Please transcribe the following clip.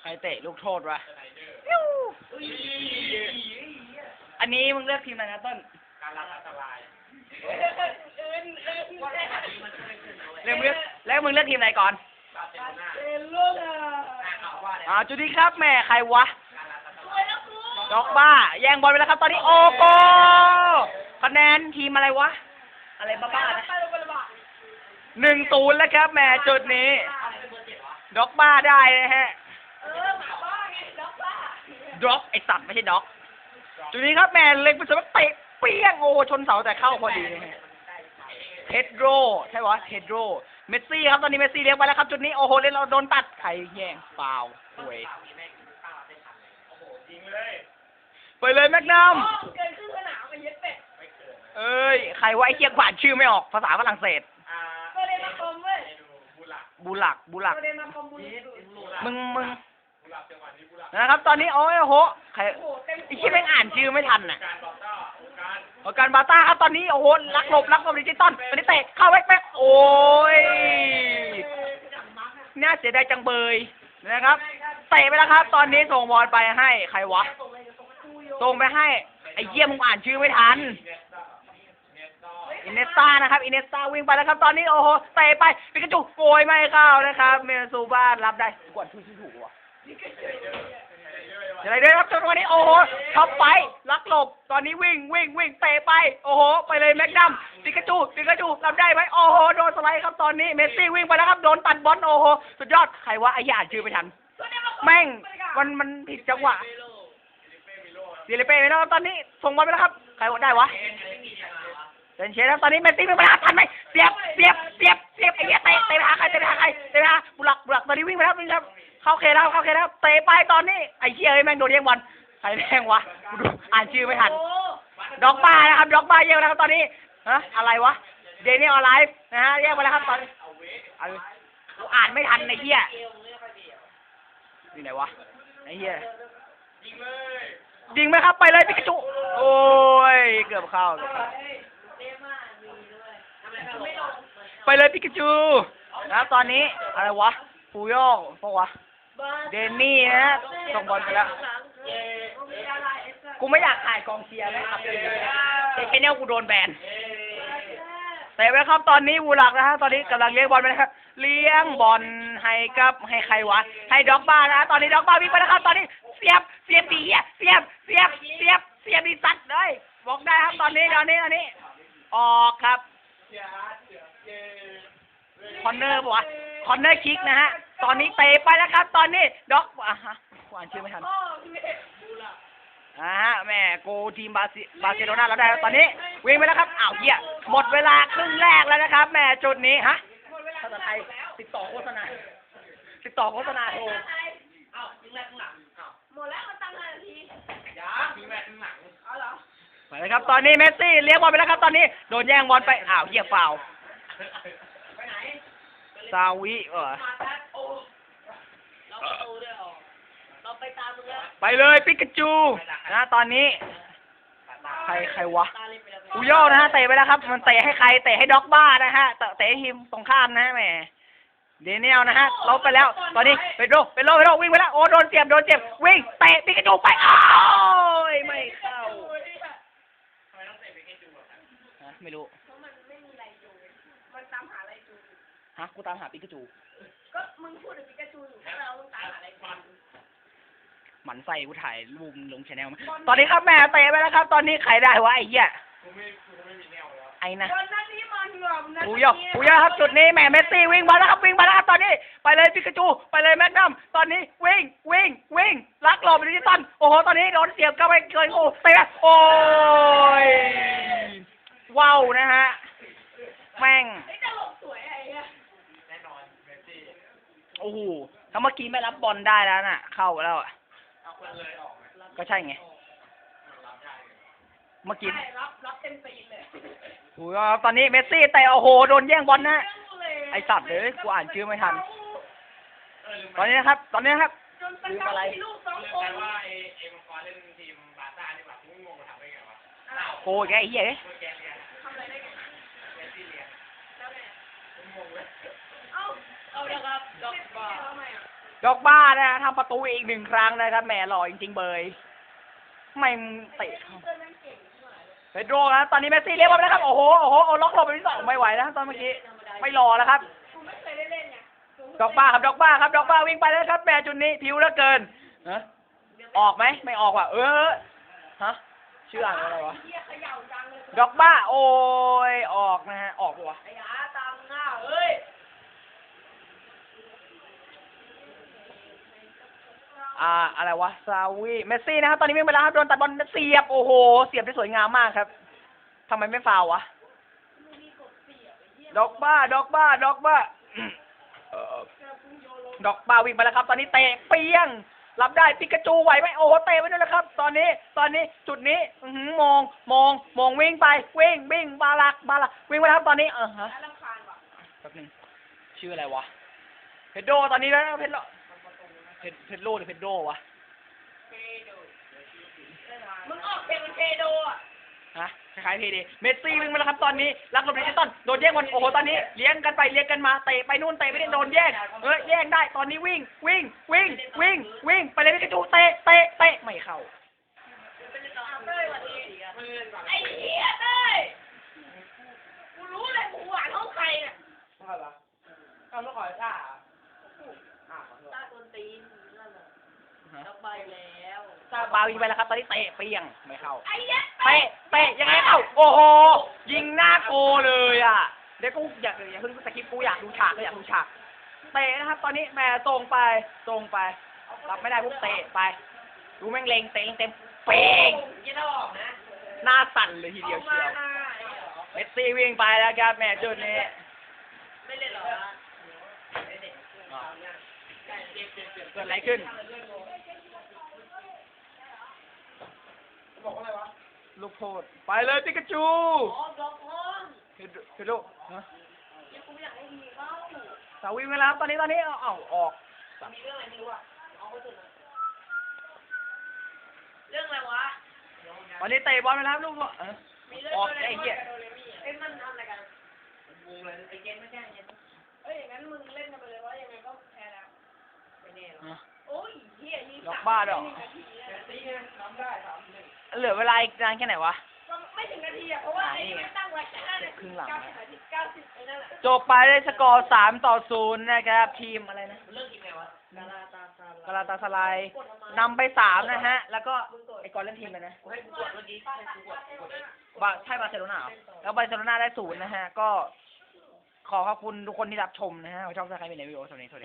ใครเตะลูกโทษวะปิ้วอันนี้มึงเลือกทีมอะไรนะต้น การรับอันตรายเลือกมึงเลือกแล้วมึงเลือกทีมอะไรก่อนบาร์เซโลนาเป็นลูกอะอ่านออกว่าเนี่ยอ่าจุดนี้ครับแม่ใครวะการรับอันตสรายวยแล้วกูด็อกบ้า แย่งบอลไปแล้วครับ ตอนนี้โอโกคะแนนทีมอะไรวะ อะไรบ้าๆนะ หนึ่งศูนย์แล้วครับแม่จุดนี้ ด็อกบ้าได้นะฮะเออหมาบ้าไงด็อกบ้าด็อกไอสัตว์ไม่ใช่ด็อก จุดนี้ครับแม่เล็งไปสมเตะเปี้ยงโอ้ชนเสาแต่เข้าพอดีนะฮะเทดโรใช่ปะเทดโรเมสซี่ครับตอนนี้เมสซี่เลี้ยงไปแล้วครับ จุดนี้โอ้โหเล่นเราโดนตัดใครแย่งเปล่าห่วยจริงเลยไปเลยแม็กนัมอ๋อเกินครึ่งสนามไปเย็ดเป็ดไม่เกิดเอ้ย ใครว่าไอ้เคียกผ่านชื่อไม่ออกภาษาฝรั่งเศส อ่าก็เลยมาคอมเว้ยเมนูบุหลักบูหลักบูหลักก็เลยมาคอมบุญนี่ดูบุหลักมึงมึงบุหลักจังหวะนี้บุหลักนะครับ ตอนนี้โอ้ยโหใครโอ้โหเต็มไอ้ที่แม่งอ่านชื่อไม่ทันน่ะการบอกต้าองค์การโอการบาต้าครับตอนนี้โอ้โหลักหลบลักหลบดิจิตอลตอนนี้เตะเข้าแบ็คแบ็คโอ้ยน่าเสียดายจังเบยนะครับเตะไปแล้วครับ ตอนนี้ส่งบอลไปให้ใครวะส่งไปให้ไอ้เยี่ยมงอ่านชื่อไม่ทัน อินเนสตานะครับอินเนสตาวิ่งไปแล้วครับ ตอนนี้โอ้โหเตะไปปิกาจูโกยไม่เข้านะครับเมซูบ้านรับได้กดชื่อที่ถูกวะอะไรด้อครับจังหวะนี้โอ้โหท็อปไปลักหลบตอนนี้วิ่งวิ่งวิ่งเตะไป โอ้โห ไปเลยแม็กดัมปิกาจูปิกาจูรับได้ไหมโอ้โหโดนสไลด์ครับตอนนี้เมสซี่วิ่งไปแล้วครับโดนตัดบอลโอ้โหสุดยอดใครวะไอ้หยาชื่อไม่ทันแม่งมันมันผิดจังหวะเดลิเป้ไม่ได้ครับตอนนี้ส่งบอลไปแล้วครับ ใครวะได้วะ เซนเชสครับตอนนี้เมสซี่วิ่งไปหาทันไหมเสียบเสียบเสียบเสียบไอ้เหี้ยเตะเตะไปหาใครเตะไปหาใครเตะไปหาบุลักบุลักตอนนี้วิ่งไปแล้ววิ่งครับเข้าเคแล้วเข้าเคแล้วเตะไปตอนนี้ไอ้เหี้ยเอ้แม่งโดนแย่งบอลใครแย่งวะดูอ่านชื่อไม่ทันด็อกบ้านะครับด็อกบ้าแย่งไปแล้วครับตอนนี้ฮะอะไรวะเดนิเออลไลฟ์นะฮะแย่งไปแล้วครับตอนนี้เอากูอ่านไม่ทันไอ้เหี้ยอยู่ไหนวะไอ้เหี้ยยิงเลยยิงไหมครับไปเลยปิกาจูโอ้ยเกือบเข้า ไปเลยปิกาจูนะครับตอนนี้อะไรวะฟูโยกพวกวะเดนนี่นะฮะส่งบอลไปแล้วกูไม่อยากถ่ายกองเชียร์นะครับแต่แค่เนี้ยกูโดนแบนแต่ไว้ครับตอนนี้วูหลักนะฮะตอนนี้กำลังเลี้ยงบอลไปนะครับเลี้ยงบอลให้กับให้ใครวะให้ด็อกบ้านะฮะตอนนี้ด็อกบ้าวิ่งไปแล้วครับตอนนี้เสียบเสียบดีอะเสียบเสียบเสียบเสียบดีสัตว์เลยบอกได้ครับตอนนี้ตอนนี้ตอนนี้ออกครับ เชียร์ฮาร์ดเชียร์เย้คอนเนอร์บอกว่าคอนเนอร์คิกนะฮะ ตอนนี้เตะไปแล้วครับ ตอนนี้ด็อกอะฮะกูอ่านชื่อไม่ทันพ่อพี่เมฆอ่าฮะแม่โกทีมบาซิบาร์เซโลนาแล้วได้แล้วตอนนี้วิ่งไปแล้วครับอ้าวเหี้ยหมดเวลาครึ่งแรกแล้วนะครับแม่จุดนี้ฮะภาษาไทยติดต่อโฆษณาติดต่อโฆษณาโทรเอ้ายิงแรกข้างหลังเอ้าหมดแล้วมาตั้งนาทียายิงแรกข้างหลังเอาเหรอ ไปเลยครับ ตอนนี้เมสซี่เลี้ยงบอลไปแล้วครับ ตอนนี้โดนแย่งบอลไปอ้าวเหี้ยฟาวล์ไปไหนซาวิเออมาแป๊บโอ้เราประตูด้วยเหรอเราไปตามมึงแล้วไปเลยปิกาจูนะตอนนี้ใครใครวะตาเล่นไปแล้วอูโยนะฮะเตะไปแล้วครับ มันเตะให้ใครเตะให้ด็อกบ้านะฮะเตะเตะให้ทีมตรงข้ามนะแหมเดนิเอลนะฮะเราไปแล้ว ตอนนี้เปโดรเปโดรเปโดรวิ่งไปแล้วโอ้โดนเสียบโดนเจ็บวิ่งเตะปิกาจูไปอ้าวไม่เข้า ทำไมต้องเตะไปแค่ดูอะ ฮะ ไม่รู้ เพราะมันไม่มีอะไรดูมันตามหาอะไรดูฮะ กูตามหาปิกาจู ก็มึงพูดถึงปิกาจูอยู่แล้วเราต้องตามหาอะไรดูหมันใส่กูถ่ายรูปลงชแนลตอนนี้ครับแม่เตะไปแล้วครับ ตอนนี้ใครได้วะไอ้เหี้ยกูไม่กูไม่มีแนวแล้วไอ้นะวันนั้นนี้มันแบบนั้นอูโยอูโยครับจุดนี้แม่เมสซี่วิ่งมาแล้วครับวิ่งมาแล้วครับตอนนี้ไปเลยปิกาจู ไปเลยแมกนัมตอนนี้วิ่งวิ่งวิ่งลักหลบดิจิตอลโอ้โหตอนนี้โดนเสียบเข้าไปเกินโอ้เตะโอ้ย ว้าวนะฮะ แม่งไอ้จะหลบสวยไอ้เนี่ยแน่นอนเมสซี่โอ้โหถ้าเมื่อกี้ไม่รับบอลได้แล้วน่ะ เข้าแล้วอะเอาคนเลยออกไหมก็ใช่ไงรับได้เลยเมื่อกี้ใช่รับรับเต็มตีนเลยโอ้โหตอนนี้เมสซี่แต่โอ้โห โดนแย่งบอลนะเลยไอ้สัตว์เลยกูอ่านชื่อไม่ทันเออลืมตอนนี้นะครับ ตอนนี้นะครับจนเป็นการที่ลูกสองลืมคไปนว่าไอ้ไอ้มังกรเล่นทีมบาร์ซ่านี่หว่ากูงงมาทำได้ไงวะโอ้ยแกไอ้เหี้ยเอ้ยเมื่อกเรียนะไรได้กันเมสซี่เรียนแล้วไงกูงงเลเอาเอาเดี๋ยวครับดอกบ้าดอกบ้านะทำประตูอีกหนึ่งครั้งนะครับแหมหล่อจริงๆเบยไม่เตะเข้าเปโดรนะตอนนี้เมสซี่เรียกมาแล้วครับ โอ้โห โอ้โหโอ้ล็อกหลบไปที่สองไม่ไหวนะตอนเมื่อกี้ ไม่รอแล้วครับดอกบ้าครับ ดอกบ้าครับ ดอกบ้าวิ่งไปแล้วครับแหม่จุดนี้ผิวเหลือเกินฮะออกไหม ไม่ออกว่ะ เออ ฮะ ชื่ออ่านว่าอะไรวะ ดอกบ้าโอ้ยออกนะฮะ ออกปะวะไอ้หาตามหน้าเฮ้ยอ่าอะไรวะซาวีเมสซี่นะครับตอนนี้วิ่งไปแล้วครับโดนตัดบอลเสียบโอ้โห เสียบได้สวยงามมากครับทำไมไม่ฟาวล์วะดอกบ้าดอกบ้าดอกบ้าเอ่อดอกบ้าวิ่งไปแล้วครับ ตอนนี้เตะเปียง รับได้ปิกาจูไหวไหมโอ้โหเตะไปด้วยแล้วครับ ตอนนี้ตอนนี้จุดนี้อือหือมองมองมองวิ่งไปวิ่งวิ่งบาลักบาลักวิ่งไว้ครับตอนนี้เออฮะลำคาญว่ะแป๊บนึงชื่ออะไรวะเพดโดตอนนี้แล้วเพดโดเพดเพดโลหรือเพดโดวะ มึงออกเพลงเป็นเพโดอะ ฮะคล้ายๆเพดีเมสซี่วิ่งมาแล้วครับตอนนี้รักหลบดิจิตอลโดนแย่งบอลโอ้โหตอนนี้เลี้ยงกันไปเลี้ยงกันมาเตะไปนู่นเตะไปนี่โดนแย่งเออแย่งได้ตอนนี้วิ่งวิ่งวิ่งวิ่งวิ่งไปเลยพิกาจูเตะเตะเตะไม่เข้าเต้ยวันนี้ไอ้เหี้ยเต้ยกูรู้เลยกูหวานห้องใครเนี่ยเอาไม่ขอท่าตาตนตีนนั่นน่ะ ดอกใบแล้วซาบาวิ่งไปแล้วครับ ตอนนี้เตะเปียงไม่เข้า ไอ้เหี้ยเตะ เตะยังไงเข้า โอ้โห ยิงหน้าโกเลยอะ เดี๋ยวกูอยากอย่าเพิ่งสกิปกูอยากดูฉากเลยอยากดูฉาก เตะนะครับ ตอนนี้แหม่ตรงไปตรงไป รับไม่ได้ปุ๊บเตะไป ดูแม่งเลงเตะเต็มเป้งยี่ถ้าออกนะ หน้าสั่นเลยทีเดียวเชียว เมสซี่วิ่งไปแล้วครับแม่จุดนี้ ไม่เล่นหรอ อ่าเกิดอะไรขึ้น บอกว่าอะไรวะลูกโทษไปเลยปิกาจูอ๋อดอกห้องเพดเพดโลฮะยังกูอยากให้มีเบ้าสาวิ่งไปแล้วครับตอนนี้ตอนนี้เอาเอาออกมีเรื่องอะไรไม่รู้อะเอาไปเถอะนะเรื่องอะไรวะตอนนี้เตะบอลไปแล้วครับลูกบอลเออมีเรื่องออกอะไรไอ้เหี้ยเอ้ยมันทำอะไรกันวงเลยไอ้เกมไม่ใช่เกม เอ้ยอย่างนั้นมึงเล่นกันไปเลยว่ายังไงก็แพ้แล้วไม่แน่หรอกอะโอ้ยเฮียยิงล็อกบ้าด้วยเหรอ ไม่ถึงนาทีอะตีไงทำได้ทำหนึ่งเหลือเวลาอีกนานแค่ไหนวะ ก็ไม่ถึงนาทีอะเพราะว่าไอ้นี่มันตั้งไว้แค่ห้านาครึ่ทีงหลัง เก้าสิบนาทีเก้าสิบไอ้นั่นแหละจบไปได้สกอร์สามต่อศูนย์นะครับ ทีมอะไรนะเลิกกินไงวะกาลาตาซาลกาลาตาสไลด์นำไปสามนะฮะ แล้วก็ไอ้กอนเล่นทีมเลยนะกูให้กูกดเมื่อกี้ให้กูกดกดบาใช่บาร์เซโลนาเหรอแล้วบาร์เซโลนาได้ศูนย์นะฮะ ก็ ขอขอบคุณทุกคนที่รับชมนะฮะชอบใครเป็นในวิดีโอสวัสดีสวัสดี